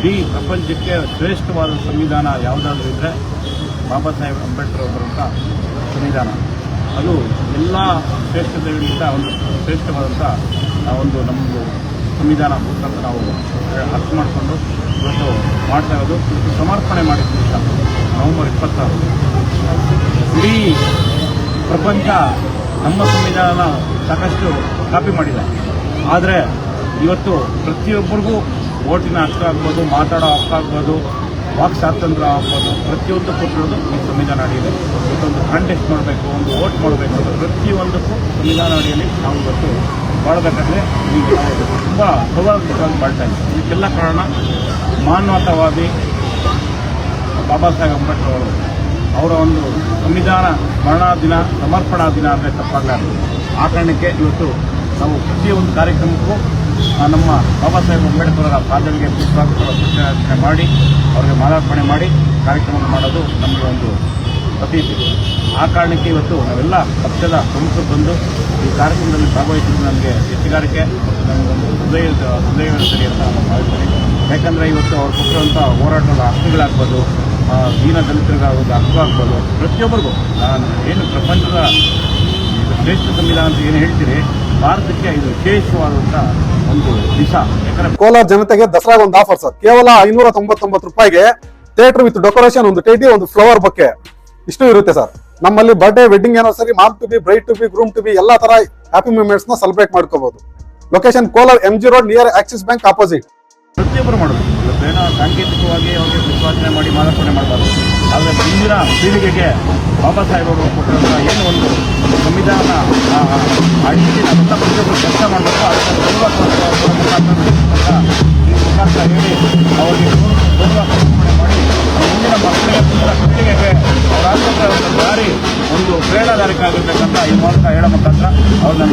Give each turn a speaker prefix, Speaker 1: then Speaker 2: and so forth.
Speaker 1: ಇಡೀ ಪ್ರಪಂಚಕ್ಕೆ ಶ್ರೇಷ್ಠವಾದ ಸಂವಿಧಾನ ಯಾವುದಾದ್ರೂ ಇದ್ದರೆ ಬಾಬಾ ಸಾಹೇಬ್ ಅಂಬೇಡ್ಕರ್ ಅವರಂಥ ಸಂವಿಧಾನ. ಅದು ಎಲ್ಲ ಶ್ರೇಷ್ಠತೆಗಳಿಗಿಂತ ಒಂದು ಶ್ರೇಷ್ಠವಾದಂಥ ಒಂದು ನಮ್ಮದು ಸಂವಿಧಾನ ಅಂತ ನಾವು ಅರ್ಥ ಮಾಡಿಕೊಂಡು ಇವತ್ತು ಮಾಡ್ತಾ ಇರೋದು. ಸಮರ್ಪಣೆ ಮಾಡಿದ ದಿವಸ, ನವೆಂಬರ್ ಇಪ್ಪತ್ತಾರು. ಇಡೀ ಪ್ರಪಂಚ ನಮ್ಮ ಸಂವಿಧಾನ ಸಾಕಷ್ಟು ಕಾಪಿ ಮಾಡಿದೆ. ಆದರೆ ಇವತ್ತು ಪ್ರತಿಯೊಬ್ಬರಿಗೂ ಓಟಿನ ಹಕ್ಕು ಆಗ್ಬೋದು, ಮಾತಾಡೋ ಹಕ್ಕು ಆಗ್ಬೋದು, ವಾಕ್ ಸ್ವಾತಂತ್ರ್ಯ ಆಗ್ಬೋದು. ಪ್ರತಿಯೊಂದು ಕೊಟ್ಟಿರೋದು ಈ ಸಂವಿಧಾನ ಅಡಿಯಲ್ಲಿ. ಇವತ್ತೊಂದು ಕಾಂಟೆಸ್ಟ್ ಮಾಡಬೇಕು, ಒಂದು ವೋಟ್ ಮಾಡಬೇಕು ಅಂತ ಪ್ರತಿಯೊಂದಕ್ಕೂ ಸಂವಿಧಾನ ಅಡಿಯಲ್ಲಿ ನಾವು ಇವತ್ತು ಮಾಡಬೇಕಾದ್ರೆ ಈಗ ತುಂಬ ಸೌಹಾರ್ದವಾಗಿ ಮಾಡ್ತಾ ಇದ್ದೀವಿ. ಇದಕ್ಕೆಲ್ಲ ಕಾರಣ ಮಾನವತಾವಾದಿ ಬಾಬಾ ಸಾಹೇಬ್ ಅಂಬೇಡ್ಕರ್ ಅವರು. ಅವರ ಒಂದು ಸಂವಿಧಾನ ಸ್ಮರಣಾ ದಿನ, ಸಮರ್ಪಣಾ ದಿನ ಅಂದರೆ ತಪ್ಪಾಗಲಾರದು. ಆ ಕಾರಣಕ್ಕೆ ಇವತ್ತು ನಾವು ಪ್ರತಿಯೊಂದು ಕಾರ್ಯಕ್ರಮಕ್ಕೂ ನಮ್ಮ ಬಾಬಾ ಸಾಹೇಬ್ ಅಂಬೇಡ್ಕರ್ ಪಾದಗಳಿಗೆ ಪುಷ್ಪಾರ್ಚನೆ ಮಾಡಿ, ಅವರಿಗೆ ಮಾಲಾರ್ಪಣೆ ಮಾಡಿ ಕಾರ್ಯಕ್ರಮವನ್ನು ಮಾಡೋದು ನಮಗೆ ಒಂದು ಪ್ರತೀತಿ. ಆ ಕಾರಣಕ್ಕೆ ಇವತ್ತು ನಾವೆಲ್ಲ ಪಕ್ಷದ ಪ್ರಮುಖರು ಬಂದು ಈ ಕಾರ್ಯಕ್ರಮದಲ್ಲಿ ಭಾಗವಹಿಸಿದ್ದು ನನಗೆ ಹೆಚ್ಚುಗಾರಿಕೆ ಮತ್ತು ಹೃದಯದ ಹೃದಯ ಸರಿ ಅಂತ ನಾನು ಭಾವಿಸ್ತೀನಿ ಯಾಕಂದರೆ ಇವತ್ತು ಅವ್ರು ಕೊಟ್ಟಿರುವಂಥ ಹೋರಾಟದ ಹಕ್ಕುಗಳಾಗ್ಬೋದು ದೀನ ದಲಿತರಿಗಾಗೋದು ಹಕ್ಕುಗಳಾಗ್ಬೋದು, ಪ್ರತಿಯೊಬ್ಬರಿಗೂ ನಾನು ಏನು ಪ್ರಪಂಚದ ಶ್ರೇಷ್ಠ ಸಂವಿಧಾನ ಅಂತ ಏನು ಹೇಳ್ತೀರಿ, ಭಾರತಕ್ಕೆ ಇದು ವಿಶೇಷವಾದಂಥ
Speaker 2: ಕೋಲಾರ ಜನತೆಗೆ ದಸರಾಗ ಒಂದು ಆಫರ್ ಸರ್ ಕೇವಲ ಐನೂರ ತೊಂಬತ್ತೊಂಬತ್ತು ರೂಪಾಯಿಗೆ ಥಿಯೇಟರ್ ವಿತ್ ಡೆಕೋರೇಷನ್ ಒಂದು ಟೇಟಿ ಒಂದು ಫ್ಲವರ್ ಬಕ್ಕೆ ಇಷ್ಟು ಇರುತ್ತೆ ಸರ್ ನಮ್ಮಲ್ಲಿ birthday wedding anniversary mom to be bride to be groom to be ಎಲ್ಲ ತರ ಹ್ಯಾಪಿ ಮೂಮೆಂಟ್ಸ್ನ ಸೆಲೆಬ್ರೇಟ್ ಮಾಡ್ಕೋಬಹುದು location Kolar M G road near Axis bank opposite
Speaker 1: ಪ್ರತಿಯೊಬ್ಬರು ಮಾಡಬೇಕು ಸಾಂಕೇತಿಕವಾಗಿ ಅವರಿಗೆ ವಿಶ್ವಾಸನೆ ಮಾಡಿ ಮಾಲಾರ್ಪಣೆ ಮಾಡಬಾರ್ದು ಆದರೆ ಮುಂದಿನ ಪೀಳಿಗೆಗೆ ಬಾಬಾ ಸಾಹೇಬ್ ಅವರು ಏನು ಒಂದು ಸಂವಿಧಾನ ಅಡಿಯಲ್ಲಿ ನಾವೆಲ್ಲ ಅವರಿಗೆ ಪೂರ್ವ ಮಾಡಿ ಮುಂದಿನ ಮಕ್ಕಳಿಗೆ ಮುಂದಿನ ಪೀಳಿಗೆಗೆ ಅವರ ಆಸ್ಪತ್ರೆ ಒಂದು ದಾರಿ ಒಂದು ಈ ಮೂಲಕ ಹೇಳೋ ಮುಖಾಂತರ ಅವ್ರನ್ನ